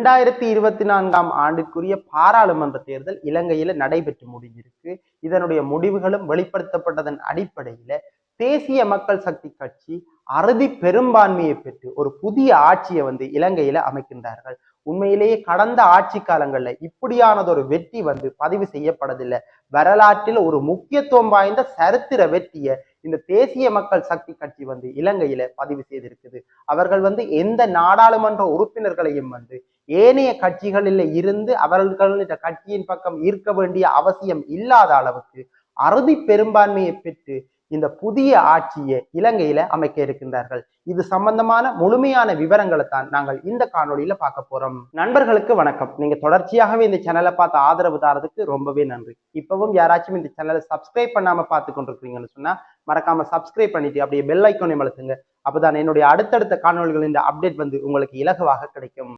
ரெண்டாயிரத்தி இருபத்தி நான்காம் ஆண்டிற்குரிய பாராளுமன்ற தேர்தல் இலங்கையில நடைபெற்று முடிஞ்சிருக்கு. இதனுடைய முடிவுகளும் வெளிப்படுத்தப்பட்டதன் அடிப்படையில தேசிய மக்கள் சக்தி கட்சி அறுதி பெரும்பான்மையை பெற்று ஒரு புதிய ஆட்சியை வந்து இலங்கையில அமைக்கின்றார்கள். உண்மையிலேயே கடந்த ஆட்சி காலங்கள்ல இப்படியானதொரு வெற்றி வந்து பதிவு செய்யப்படதில்லை. வரலாற்றில் ஒரு முக்கியத்துவம் வாய்ந்த சரித்திர வெற்றியை இந்த தேசிய மக்கள் சக்தி கட்சி வந்து இலங்கையில பதிவு செய்திருக்குது. அவர்கள் வந்து எந்த நாடாளுமன்ற உறுப்பினர்களையும் வந்து ஏனைய கட்சிகளில் இருந்து அவர்களுடைய கட்சியின் பக்கம் ஈர்க்க வேண்டிய அவசியம் இல்லாத அளவுக்கு அறுதி பெரும்பான்மையை பெற்று இந்த புதிய ஆட்சியை இலங்கையில அமைக்க இருக்கின்றார்கள். இது சம்பந்தமான முழுமையான விவரங்களை தான் நாங்கள் இந்த காணொலியில பார்க்க போறோம். நண்பர்களுக்கு வணக்கம். நீங்க தொடர்ச்சியாகவே இந்த சேனலை பார்த்து ஆதரவு தாரதுக்கு ரொம்பவே நன்றி. இப்பவும் யாராச்சும் இந்த சேனலை சப்ஸ்கிரைப் பண்ணாம பார்த்து கொண்டிருக்கிறீங்கன்னு சொன்னா மறக்காம சப்ஸ்கிரைப் பண்ணிட்டு அப்படியே பெல் ஐக்கோனை மலத்துங்க அப்பதான் என்னுடைய அடுத்தடுத்த காணொலிகளின் அப்டேட் வந்து உங்களுக்கு இலகுவாக கிடைக்கும்.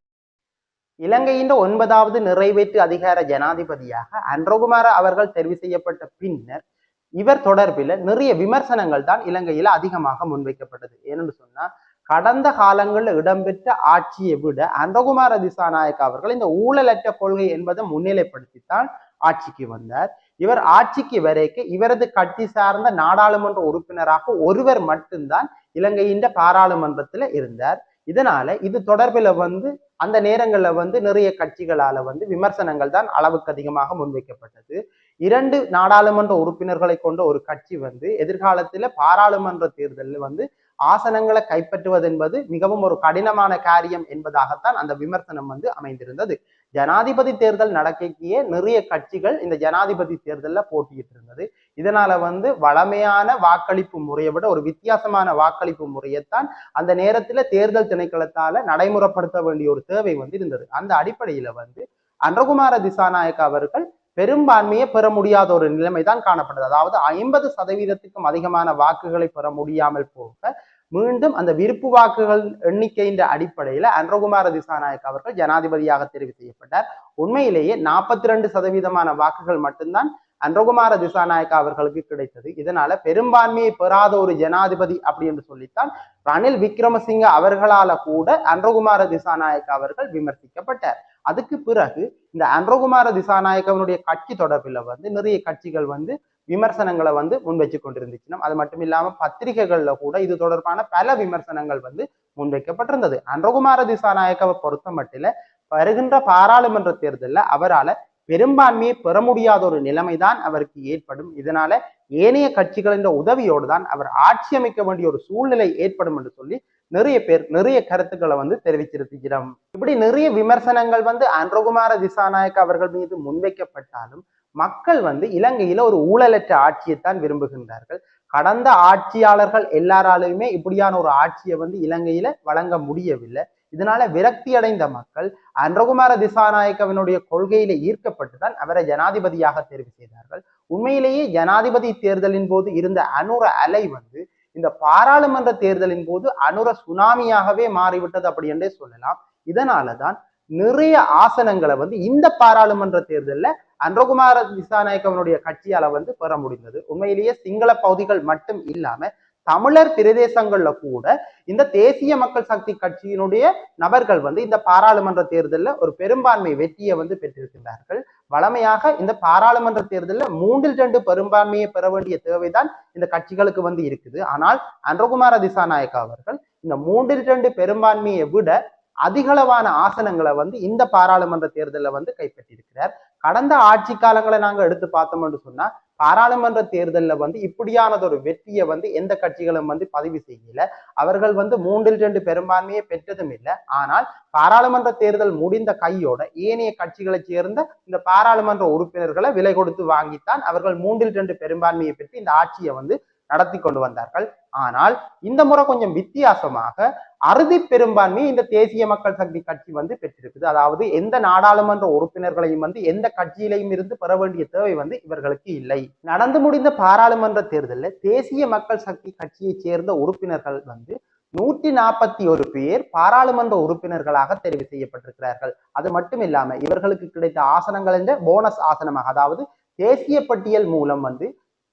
இலங்கையின் ஒன்பதாவது நிறைவேற்று அதிகார ஜனாதிபதியாக அன்றகுமார அவர்கள் தெரிவு செய்யப்பட்ட பின்னர் இவர் தொடர்பில் நிறைய விமர்சனங்கள் தான் இலங்கையில அதிகமாக முன்வைக்கப்பட்டது. ஏன்னு சொன்னா கடந்த காலங்களில் இடம்பெற்ற ஆட்சியை விட அன்றகுமார திசாநாயக் அவர்கள் இந்த ஊழலற்ற கொள்கை என்பதை முன்னிலைப்படுத்தித்தான் ஆட்சிக்கு வந்தார். இவர் ஆட்சிக்கு வரைக்கு இவரது கட்சி சார்ந்த நாடாளுமன்ற உறுப்பினராக ஒருவர் மட்டும்தான் இலங்கையின் பாராளுமன்றத்துல இருந்தார். இதனால இது தொடர்பில் வந்து அந்த நேரங்களில் வந்து நிறைய கட்சிகளால் வந்து விமர்சனங்கள் தான் அளவுக்கு அதிகமாக முன்வைக்கப்பட்டது. இரண்டு நாடாளுமன்ற உறுப்பினர்களை கொண்ட ஒரு கட்சி வந்து எதிர்காலத்தில் பாராளுமன்ற தேர்தலில் வந்து ஆசனங்களை கைப்பற்றுவது என்பது மிகவும் ஒரு கடினமான காரியம் என்பதாகத்தான் அந்த விமர்சனம் வந்து அமைந்திருந்தது. ஜனாதிபதி தேர்தல் நடக்கையே நிறைய கட்சிகள் இந்த ஜனாதிபதி தேர்தலில் போட்டியிட்டு இருந்தது. இதனால வந்து வளமையான வாக்களிப்பு முறையை விட ஒரு வித்தியாசமான வாக்களிப்பு முறையைத்தான் அந்த நேரத்தில் தேர்தல் திணைக்களத்தால நடைமுறைப்படுத்த வேண்டிய ஒரு தேவை வந்து இருந்தது. அந்த அடிப்படையில வந்து அன்றகுமார திசாநாயக் அவர்கள் பெரும்பான்மையை பெற முடியாத ஒரு நிலைமை தான் காணப்பட்டது. அதாவது ஐம்பது சதவீதத்துக்கும் அதிகமான வாக்குகளை பெற முடியாமல் போக மீண்டும் அந்த விருப்பு வாக்குகள் எண்ணிக்கையின் அடிப்படையில் அன்றகுமார திசாநாயக் அவர்கள் ஜனாதிபதியாக தெரிவு செய்யப்பட்டார். உண்மையிலேயே நாற்பத்தி ரெண்டு சதவீதமான வாக்குகள் மட்டும்தான் அன்றகுமார திசாநாயக்கா அவர்களுக்கு கிடைத்தது. இதனால பெரும்பான்மையை பெறாத ஒரு ஜனாதிபதி அப்படி என்று சொல்லித்தான் ரணில் விக்ரமசிங்க அவர்களால கூட அன்றகுமார திசாநாயக்கா அவர்கள் விமர்சிக்கப்பட்டார். அதுக்கு பிறகு இந்த அன்றகுமார திசாநாயக்கவனுடைய கட்சி தொடர்பில் வந்து நிறைய கட்சிகள் வந்து விமர்சனங்களை வந்து முன்வைச்சு கொண்டிருந்துச்சு. அது மட்டும் இல்லாமல் பத்திரிகைகளில் கூட இது தொடர்பான பல விமர்சனங்கள் வந்து முன்வைக்கப்பட்டிருந்தது அன்றகுமார திசாநாயக்கவை பொறுத்த மட்டில வருகின்ற பாராளுமன்ற தேர்தலில் அவரால் பெரும்பான்மையை பெற முடியாத ஒரு நிலைமைதான் அவருக்கு ஏற்படும். இதனால ஏனைய கட்சிகளின் உதவியோடு தான் அவர் ஆட்சி அமைக்க வேண்டிய ஒரு சூழ்நிலை ஏற்படும் என்று சொல்லி நிறைய பேர் நிறைய கருத்துக்களை வந்து தெரிவிச்சிருக்கிறோம் இப்படி நிறைய விமர்சனங்கள் வந்து அன்றகுமார திசாநாயக் அவர்கள் மீது முன்வைக்கப்பட்டாலும் மக்கள் வந்து இலங்கையில ஒரு ஊழலற்ற ஆட்சியைத்தான் விரும்புகின்றார்கள். கடந்த ஆட்சியாளர்கள் எல்லாராலையுமே இப்படியான ஒரு ஆட்சியை வந்து இலங்கையில வழங்க முடியவில்லை. இதனால விரக்தி அடைந்த மக்கள் அன்றகுமார திசாநாயக்கவனுடைய கொள்கையில ஈர்க்கப்பட்டுதான் அவரை ஜனாதிபதியாக தேர்வு செய்தார்கள். உண்மையிலேயே ஜனாதிபதி தேர்தலின் போது இருந்த அனுர அலை வந்து இந்த பாராளுமன்ற தேர்தலின் போது அனுர சுனாமியாகவே மாறிவிட்டது அப்படி என்றே சொல்லலாம். இதனாலதான் நிறைய ஆசனங்களை வந்து இந்த பாராளுமன்ற தேர்தலில் அன்றகுமார திசாநாயக்கவனுடைய கட்சியால வந்து பெற முடிந்தது. உண்மையிலேயே சிங்கள பகுதிகள் மட்டும் இல்லாம தமிழர் பிரதேசங்கள்ல கூட இந்த தேசிய மக்கள் சக்தி கட்சியினுடைய நபர்கள் வந்து இந்த பாராளுமன்ற தேர்தலில் ஒரு பெரும்பான்மை வெற்றியை வந்து பெற்றிருக்கின்றார்கள். வளமையாக இந்த பாராளுமன்ற தேர்தலில் மூன்றில் ரெண்டு பெரும்பான்மையை பெற வேண்டிய தேவைதான் இந்த கட்சிகளுக்கு வந்து இருக்குது. ஆனால் அன்றகுமார திசாநாயக்கா அவர்கள் இந்த மூன்றில் ரெண்டு பெரும்பான்மையை விட அதிகளவான ஆசனங்களை வந்து இந்த பாராளுமன்ற தேர்தலில் வந்து கைப்பற்றியிருக்கிறார். கடந்த ஆட்சி காலங்களை நாங்கள் எடுத்து பார்த்தோம் என்று சொன்னா பாராளுமன்ற தேர்தலில் வந்து இப்படியானது ஒரு வெற்றியை வந்து எந்த கட்சிகளும் வந்து பதிவு செய்யல. அவர்கள் வந்து மூன்றில் ரெண்டு பெரும்பான்மையை பெற்றதும் இல்லை. ஆனால் பாராளுமன்ற தேர்தல் முடிந்த கையோட ஏனைய கட்சிகளை சேர்ந்த இந்த பாராளுமன்ற உறுப்பினர்களை விலை கொடுத்து வாங்கித்தான் அவர்கள் மூன்றில் ரெண்டு பெரும்பான்மையை பெற்று இந்த ஆட்சியை வந்து நடத்தி கொண்டு வந்தார்கள். ஆனால் இந்த முறை கொஞ்சம் வித்தியாசமாக அறுதி பெரும்பான்மை இந்த தேசிய மக்கள் சக்தி கட்சி வந்து பெற்றிருக்குது. அதாவது எந்த நாடாளுமன்ற உறுப்பினர்களையும் வந்து எந்த கட்சியிலையும் இருந்து பெற வேண்டிய தேவை வந்து இவர்களுக்கு இல்லை. நடந்து முடிந்த பாராளுமன்ற தேர்தலில் தேசிய மக்கள் சக்தி கட்சியைச் சேர்ந்த உறுப்பினர்கள் வந்து நூற்றி நாற்பத்தி ஒரு பேர் பாராளுமன்ற உறுப்பினர்களாக தெரிவு செய்யப்பட்டிருக்கிறார்கள். அது மட்டும் இல்லாம இவர்களுக்கு கிடைத்த ஆசனங்கள் என்ற போனஸ் ஆசனமாக அதாவது தேசிய பட்டியல் மூலம் வந்து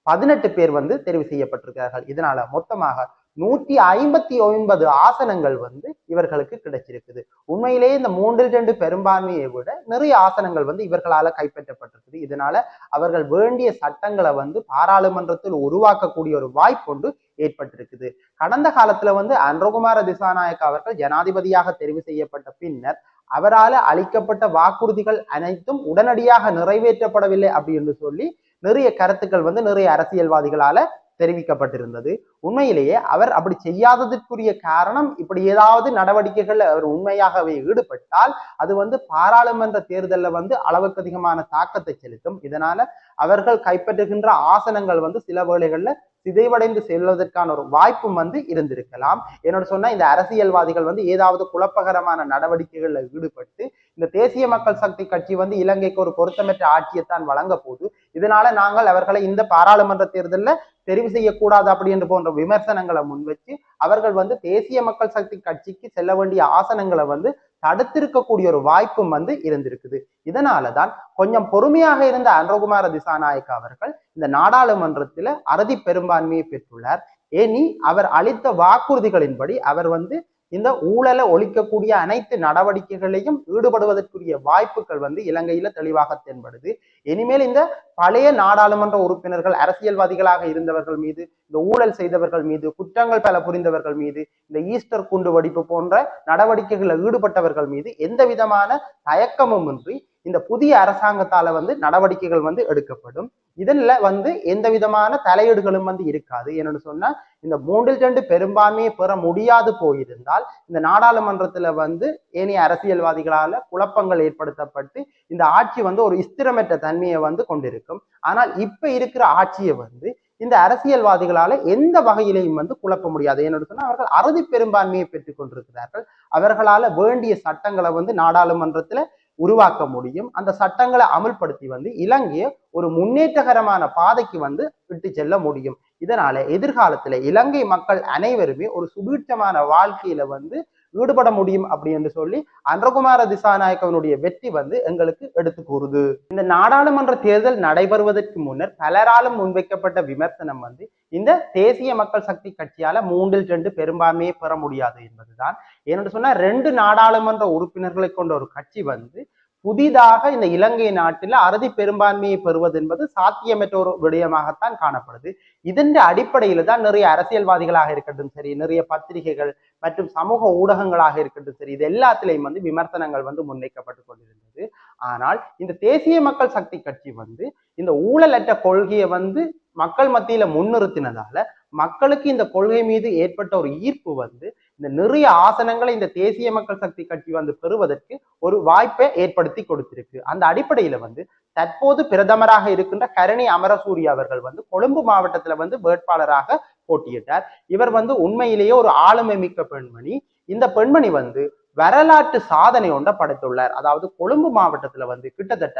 பதினெட்டு பேர் வந்து தெரிவு செய்யப்பட்டிருக்கிறார்கள். இதனால மொத்தமாக நூற்றி ஐம்பத்தி ஒன்பது ஆசனங்கள் வந்து இவர்களுக்கு கிடைச்சிருக்குது. உண்மையிலேயே இந்த மூன்றில் ரெண்டு பெரும்பான்மையை விட நிறைய ஆசனங்கள் வந்து இவர்களால கைப்பற்றப்பட்டிருக்குது. இதனால அவர்கள் வேண்டிய சட்டங்களை வந்து பாராளுமன்றத்தில் உருவாக்கக்கூடிய ஒரு வாய்ப்பு ஏற்பட்டிருக்குது. கடந்த காலத்துல வந்து அன்றகுமார திசாநாயக் அவர்கள் ஜனாதிபதியாக தெரிவு செய்யப்பட்ட பின்னர் அவரால் அளிக்கப்பட்ட வாக்குறுதிகள் அனைத்தும் உடனடியாக நிறைவேற்றப்படவில்லை அப்படின்னு சொல்லி நிறைய கருத்துக்கள் வந்து நிறைய அரசியல்வாதிகளால தெரிவிக்கப்பட்டிருந்தது. உண்மையிலேயே அவர் அப்படி செய்யாததற்குரிய காரணம் இப்படி ஏதாவது நடவடிக்கைகள் அவர் உண்மையாகவே ஈடுபட்டால் அது வந்து பாராளுமன்ற தேர்தலில் வந்து அளவுக்கு அதிகமான தாக்கத்தை செலுத்தும். இதனால அவர்கள் கைப்பற்றுகின்ற ஆசனங்கள் வந்து சில வேளைகளில் சிதைவடைந்து செல்வதற்கான ஒரு வாய்ப்பும் வந்து இருந்திருக்கலாம். என்னோட சொன்னா இந்த அரசியல்வாதிகள் வந்து ஏதாவது குழப்பகரமான நடவடிக்கைகளில் ஈடுபட்டு இந்த தேசிய மக்கள் சக்தி கட்சி வந்து இலங்கைக்கு ஒரு பொருத்தமற்ற ஆட்சியைத்தான் வழங்க போது இதனால நாங்கள் அவர்களை இந்த பாராளுமன்ற தேர்தலில் தெரிவு செய்யக்கூடாது அப்படி என்று போன்ற விமர்சனங்களை முன்வச்சு அவர்கள் வந்து தேசிய மக்கள் சக்தி கட்சிக்கு செல்ல வேண்டிய ஆசனங்களை வந்து தடுத்திருக்கக்கூடிய ஒரு வாய்ப்பும் வந்து இருந்திருக்குது. இதனாலதான் கொஞ்சம் பொறுமையாக இருந்த அன்றகுமார திசாநாயக் அவர்கள் இந்த நாடாளுமன்றத்தில் அறுதி பெரும்பான்மையை பெற்றுள்ளார். ஏனி அவர் அளித்த வாக்குறுதிகளின்படி அவர் வந்து இந்த ஊழலை ஒழிக்கக்கூடிய அனைத்து நடவடிக்கைகளையும் ஈடுபடுவதற்குரிய வாய்ப்புகள் வந்து இலங்கையில தெளிவாக தென்படுது. இனிமேல் இந்த பழைய நாடாளுமன்ற உறுப்பினர்கள் அரசியல்வாதிகளாக இருந்தவர்கள் மீது இந்த ஊழல் செய்தவர்கள் மீது குற்றங்கள் பல புரிந்தவர்கள் மீது இந்த ஈஸ்டர் குண்டு வெடிப்பு போன்ற நடவடிக்கைகளில் ஈடுபட்டவர்கள் மீது எந்த விதமான தயக்கமும் இன்றி இந்த புதிய அரசாங்கத்தால வந்து நடவடிக்கைகள் வந்து எடுக்கப்படும். இதில் வந்து எந்த விதமான தலையீடுகளும் வந்து இருக்காது. என்னன்னு சொன்னா இந்த மூன்றில் ரெண்டு பெரும்பான்மையை பெற முடியாது போயிருந்தால் இந்த நாடாளுமன்றத்துல வந்து ஏனைய அரசியல்வாதிகளால குழப்பங்கள் ஏற்படுத்தப்பட்டு இந்த ஆட்சி வந்து ஒரு ஸ்திரமற்ற தன்மையை வந்து கொண்டிருக்கும். ஆனால் இப்ப இருக்கிற ஆட்சியை வந்து இந்த அரசியல்வாதிகளால எந்த வகையிலையும் வந்து குழப்ப முடியாது. என்னோட சொன்னா அவர்கள் அறுதி பெரும்பான்மையை பெற்றுக் கொண்டிருக்கிறார்கள். அவர்களால வேண்டிய சட்டங்களை வந்து நாடாளுமன்றத்துல உருவாக்க முடியும். அந்த சட்டங்களை அமல்படுத்தி வந்து இலங்கையை ஒரு முன்னேற்றகரமான பாதைக்கு வந்து விட்டு செல்ல முடியும். இதனால எதிர்காலத்துல இலங்கை மக்கள் அனைவருமே ஒரு சுபீட்சமான வாழ்க்கையில வந்து ஈடுபட முடியும் அப்படின்னு சொல்லி அன்றகுமார திசாநாயக்கவனுடைய வெற்றி வந்து எங்களுக்கு எடுத்து கூறுது. இந்த நாடாளுமன்ற தேர்தல் நடைபெறுவதற்கு முன்னர் பலராலும் முன்வைக்கப்பட்ட விமர்சனம் வந்து இந்த தேசிய மக்கள் சக்தி கட்சியால மூன்றில் ரெண்டு பெரும்பான்மையை பெற முடியாது என்பதுதான். ஏன்னு சொன்னா ரெண்டு நாடாளுமன்ற உறுப்பினர்களை கொண்ட ஒரு கட்சி வந்து புதிதாக இந்த இலங்கை நாட்டில் அறுதி பெரும்பான்மையை பெறுவது என்பது சாத்தியமற்ற ஒரு விடயமாகத்தான் காணப்படுது. இதன் அடிப்படையில் தான் நிறைய அரசியல்வாதிகளாக இருக்கட்டும் சரி நிறைய பத்திரிகைகள் மற்றும் சமூக ஊடகங்களாக இருக்கட்டும் சரி இது எல்லாத்திலையும் வந்து விமர்சனங்கள் வந்து முன்வைக்கப்பட்டு கொண்டிருந்தது. ஆனால் இந்த தேசிய மக்கள் சக்தி கட்சி வந்து இந்த ஊழலற்ற கொள்கையை வந்து மக்கள் மத்தியில முன்னிறுத்தினதால மக்களுக்கு இந்த கொள்கை மீது ஏற்பட்ட ஒரு ஈர்ப்பு வந்து இந்த நிறைய ஆசனங்களை இந்த தேசிய மக்கள் சக்தி கட்சி வந்து பெறுவதற்கு ஒரு வாய்ப்பை ஏற்படுத்தி கொடுத்திருக்கு. அந்த அடிப்படையில வந்து தற்போது பிரதமராக இருக்கின்ற கரணி அமரசூரிய அவர்கள் வந்து கொழும்பு மாவட்டத்துல வந்து வேட்பாளராக போட்டியிட்டார். இவர் வந்து உண்மையிலேயே ஒரு ஆளுமை மிக்க பெண்மணி. இந்த பெண்மணி வந்து வரலாற்று சாதனை ஒன்றை படைத்துள்ளார். அதாவது கொழும்பு மாவட்டத்துல வந்து கிட்டத்தட்ட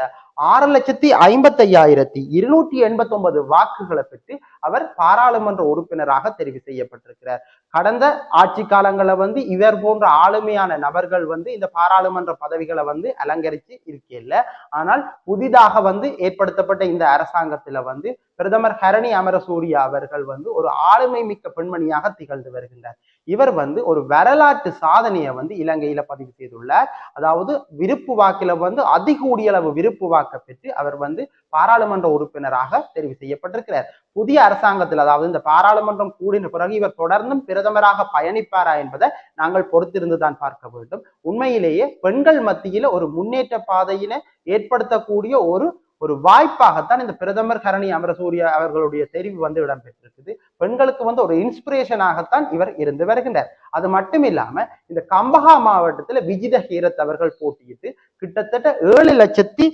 ஆறு லட்சத்தி ஐம்பத்தி ஐயாயிரத்தி இருநூற்றி எண்பத்தி ஒன்பது வாக்குகளை பெற்று அவர் பாராளுமன்ற உறுப்பினராக தெரிவு செய்யப்பட்டிருக்கிறார். கடந்த ஆட்சி காலங்களில் வந்து இவர் போன்ற ஆளுமையான நபர்கள் வந்து இந்த பாராளுமன்ற பதவிகளை வந்து அலங்கரித்து இருக்கல ஆனால் புதிதாக வந்து ஏற்படுத்தப்பட்ட இந்த அரசாங்கத்தில் வந்து பிரதமர் ஹரணி அமரசூரிய அவர்கள் வந்து ஒரு ஆளுமை மிக்க பெண்மணியாக திகழ்ந்து வருகின்றார். இவர் வந்து ஒரு வரலாற்று சாதனையை வந்து இலங்கையில பதிவு செய்துள்ளார். அதாவது விருப்பு வாக்கில வந்து அதிக அளவு விருப்பு வாக்க பெற்று அவர் வந்து பாராளுமன்ற உறுப்பினராக தெரிவு செய்யப்பட்டிருக்கிறார். புதிய அரசாங்கத்தில் அதாவது இந்த பாராளுமன்றம் கூடின பிறகு இவர் தொடர்ந்தும் பிரதமராக பயணிப்பாரா என்பதை நாங்கள் பொறுத்திருந்து தான் பார்க்க வேண்டும். உண்மையிலேயே பெண்கள் மத்தியில ஒரு முன்னேற்ற பாதையினை ஏற்படுத்தக்கூடிய ஒரு ஒரு வாய்ப்பாகத்தான் இந்த பிரதமர் கரணி அமரசூரிய அவர்களுடைய தெரிவு வந்து இடம்பெற்றிருக்குது. பெண்களுக்கு வந்து ஒரு இன்ஸ்பிரேஷனாகத்தான் இவர் இருந்து வருகின்றார். அது மட்டும் இல்லாம இந்த கம்பஹா மாவட்டத்துல விஜித ஹீரத் அவர்கள் போட்டியிட்டு கிட்டத்தட்ட ஏழு லட்சத்தி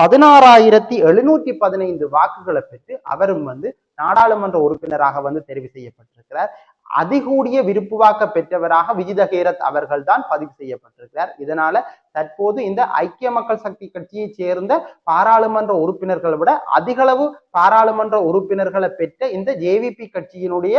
பதினாறாயிரத்தி எழுநூற்றி பதினைந்து வாக்குகளை பெற்று அவரும் வந்து நாடாளுமன்ற உறுப்பினராக வந்து தெரிவு செய்யப்பட்டிருக்கிறார். அதிகூடிய விருப்பு வாக்க பெற்றவராக விஜித ஹேரத் அவர்கள் தான் பதிவு செய்யப்பட்டிருக்கிறார். இதனால தற்போது இந்த ஐக்கிய மக்கள் சக்தி கட்சியை சேர்ந்த பாராளுமன்ற உறுப்பினர்களை விட அதிகளவு பாராளுமன்ற உறுப்பினர்களை பெற்ற இந்த ஜேவிபி கட்சியினுடைய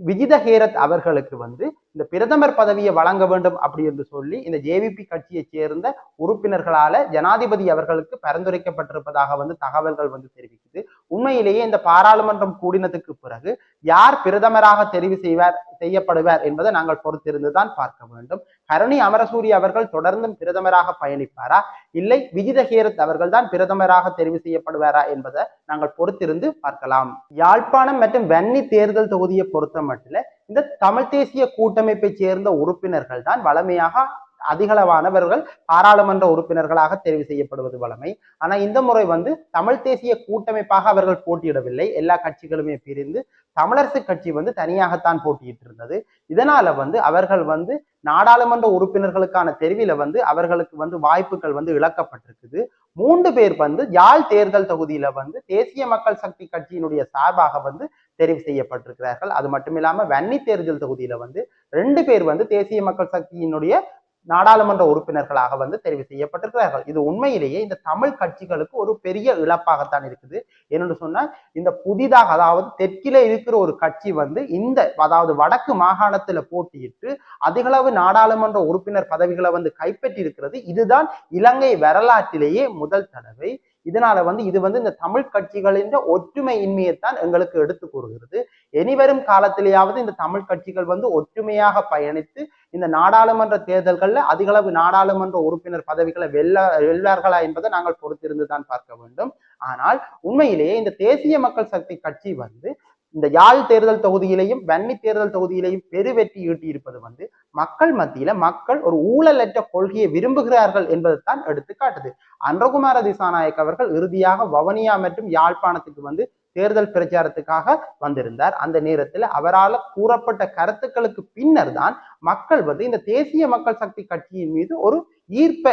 விஜித ஹேரத் அவர்களுக்கு வந்து இந்த பிரதமர் பதவியை வழங்க வேண்டும் அப்படி என்று சொல்லி இந்த ஜேவிபி கட்சியைச் சேர்ந்த உறுப்பினர்களால ஜனாதிபதி அவர்களுக்கு பரிந்துரைக்கப்பட்டிருப்பதாக வந்து தகவல்கள் வந்து தெரிவிக்குது. உண்மையிலேயே இந்த பாராளுமன்றம் கூடினதுக்கு பிறகு யார் பிரதமராக தெரிவு செய்வார் செய்யப்படுவார் என்பதை நாங்கள் பொறுத்திருந்துதான் பார்க்க வேண்டும். கருணி அமரசூரிய அவர்கள் தொடர்ந்தும் பிரதமராக பயணிப்பாரா? இல்லை விஜித ஹேரத் அவர்கள் தான் பிரதமராக தெரிவு செய்யப்படுவாரா என்பதை நாங்கள் பொறுத்திருந்து பார்க்கலாம். யாழ்ப்பாணம் மற்றும் வன்னி தேர்தல் தொகுதியை பொறுத்த மட்டும் இந்த தமிழ் தேசிய கூட்டமைப்பை சேர்ந்த உறுப்பினர்கள் தான் வளமையாக அதிகளவானவர்கள் பாராளுமன்ற உறுப்பினர்களாக தெரிவு செய்யப்படுவது வழமை. ஆனா இந்த முறை வந்து தமிழ் தேசிய கூட்டமைப்பாக அவர்கள் போட்டியிடவில்லை. எல்லா கட்சிகளுமே பிரிந்து தமிழரசு கட்சி வந்து தனியாகத்தான் போட்டியிட்டு இருந்தது இதனால வந்து அவர்கள் வந்து நாடாளுமன்ற உறுப்பினர்களுக்கான தெரிவில வந்து அவர்களுக்கு வந்து வாய்ப்புகள் வந்து இழக்கப்பட்டிருக்குது. மூன்று பேர் வந்து யாழ் தேர்தல் தொகுதியில வந்து தேசிய மக்கள் சக்தி கட்சியினுடைய சார்பாக வந்து தெரிவு செய்யப்பட்டிருக்கிறார்கள். அது மட்டும் இல்லாம வன்னி தேர்தல் தொகுதியில வந்து ரெண்டு பேர் வந்து தேசிய மக்கள் சக்தியினுடைய நாடாளுமன்ற உறுப்பினர்களாக வந்து தெரிவு செய்யப்பட்டிருக்கிறார்கள். இது உண்மையிலேயே இந்த தமிழ் கட்சிகளுக்கு ஒரு பெரிய இழப்பாகத்தான் இருக்குது. என்னென்னு சொன்னால் இந்த புதிதாக அதாவது தெற்கில இருக்கிற ஒரு கட்சி வந்து இந்த அதாவது வடக்கு மாகாணத்துல போட்டியிட்டு அதிகளவு நாடாளுமன்ற உறுப்பினர் பதவிகளை வந்து கைப்பற்றி இருக்கிறது இதுதான் இலங்கை வரலாற்றிலேயே முதல் தடவை. இதனால வந்து இது வந்து இந்த தமிழ் கட்சிகளின் ஒற்றுமை இன்மையைத்தான் எங்களுக்கு எடுத்து கூறுகிறது. இனிவரும் காலத்திலேயாவது இந்த தமிழ் கட்சிகள் வந்து ஒற்றுமையாக பயணித்து இந்த நாடாளுமன்ற தேர்தல்களில் அதிகளவு நாடாளுமன்ற உறுப்பினர் பதவிகளை வெல்ல வெல்வார்களா என்பதை நாங்கள் பொறுத்திருந்து தான் பார்க்க வேண்டும். ஆனால் உண்மையிலேயே இந்த தேசிய மக்கள் சக்தி கட்சி வந்து இந்த யாழ் தேர்தல் தொகுதியிலையும் வன்னி தேர்தல் தொகுதியிலையும் பெருவெற்றி ஈட்டி இருப்பது வந்து மக்கள் மத்தியில மக்கள் ஒரு ஊழலற்ற கொள்கையை விரும்புகிறார்கள் என்பதைத்தான் எடுத்து காட்டுது அன்றகுமார திசாநாயக் அவர்கள் இறுதியாக வவனியா மற்றும் யாழ்ப்பாணத்துக்கு வந்து தேர்தல் பிரச்சாரத்துக்காக வந்திருந்தார். அந்த நேரத்தில் அவரால் கூறப்பட்ட கருத்துக்களுக்கு பின்னர் தான் மக்கள் வந்து இந்த தேசிய மக்கள் சக்தி கட்சியின் மீது ஒரு ஈர்ப்பை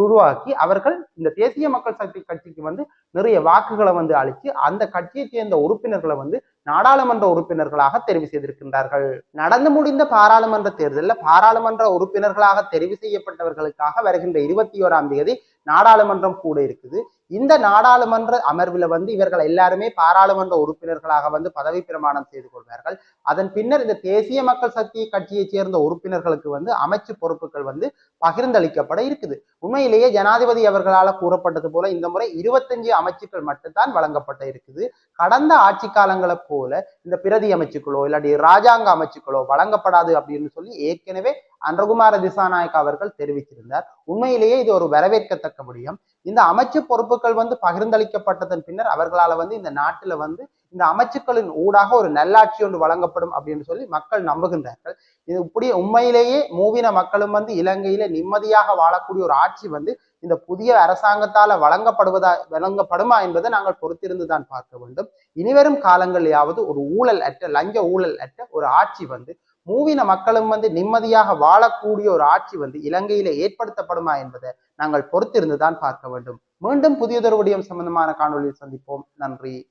உருவாக்கி அவர்கள் இந்த தேசிய மக்கள் சக்தி கட்சிக்கு வந்து நிறைய வாக்குகளை வந்து அளித்து அந்த கட்சியை சேர்ந்த உறுப்பினர்களை வந்து நாடாளுமன்ற உறுப்பினர்களாக தெரிவு செய்திருக்கின்றார்கள். நடந்து முடிந்த பாராளுமன்ற தேர்தலில் பாராளுமன்ற உறுப்பினர்களாக தெரிவு செய்யப்பட்டவர்களுக்காக வருகின்ற இருபத்தி ஓராம் தேதி நாடாளுமன்றம் கூட இருக்குது. இந்த நாடாளுமன்ற அமர்வில் வந்து இவர்கள் எல்லாருமே பாராளுமன்ற உறுப்பினர்களாக வந்து பதவி பிரமாணம் செய்து கொள்வார்கள். அதன் பின்னர் இந்த தேசிய மக்கள் சக்தி கட்சியைச் சேர்ந்த உறுப்பினர்களுக்கு வந்து அமைச்சு பொறுப்புகள் வந்து பகிர்ந்தளிக்கப்பட இருக்குது. உண்மையிலேயே ஜனாதிபதி அவர்களால் கூறப்பட்டது போல இந்த முறை இருபத்தஞ்சு அமைச்சுக்கள் மட்டும்தான் வழங்கப்பட்ட இருக்குது. கடந்த ஆட்சி காலங்களை போல இந்த பிரதி அமைச்சுக்களோ இல்லாட்டி ராஜாங்க அமைச்சுக்களோ வழங்கப்படாது அப்படின்னு சொல்லி ஏற்கனவே அன்றகுமார திசாநாயக் அவர்கள் தெரிவித்திருந்தார். உண்மையிலேயே இது ஒரு வரவேற்கத்தக்க விடயம். இந்த அமைச்சு பொறுப்புகள் வந்து பகிர்ந்தளிக்கப்பட்டதன் பின்னர் அவர்களால வந்து இந்த நாட்டில் வந்து இந்த அமைச்சுக்களின் ஊடாக ஒரு நல்லாட்சி ஒன்று வழங்கப்படும் அப்படின்னு சொல்லி மக்கள் நம்புகின்றார்கள். இது இப்படி உண்மையிலேயே மூவின மக்களும் வந்து இலங்கையில நிம்மதியாக வாழக்கூடிய ஒரு ஆட்சி வந்து இந்த புதிய அரசாங்கத்தால வழங்கப்படுவதா வழங்கப்படுமா என்பதை நாங்கள் பொறுத்திருந்து தான் பார்க்க வேண்டும். இனிவரும் காலங்களிலாவது ஒரு ஊழல் அற்ற லஞ்ச ஊழல் அற்ற ஒரு ஆட்சி வந்து மூவின மக்களும் வந்து நிம்மதியாக வாழக்கூடிய ஒரு ஆட்சி வந்து இலங்கையில ஏற்படுத்தப்படுமா என்பதை நாங்கள் பொறுத்திருந்து தான் பார்க்க வேண்டும். மீண்டும் புதியதொரு விடயம் சம்பந்தமான காணொளியில் சந்திப்போம். நன்றி.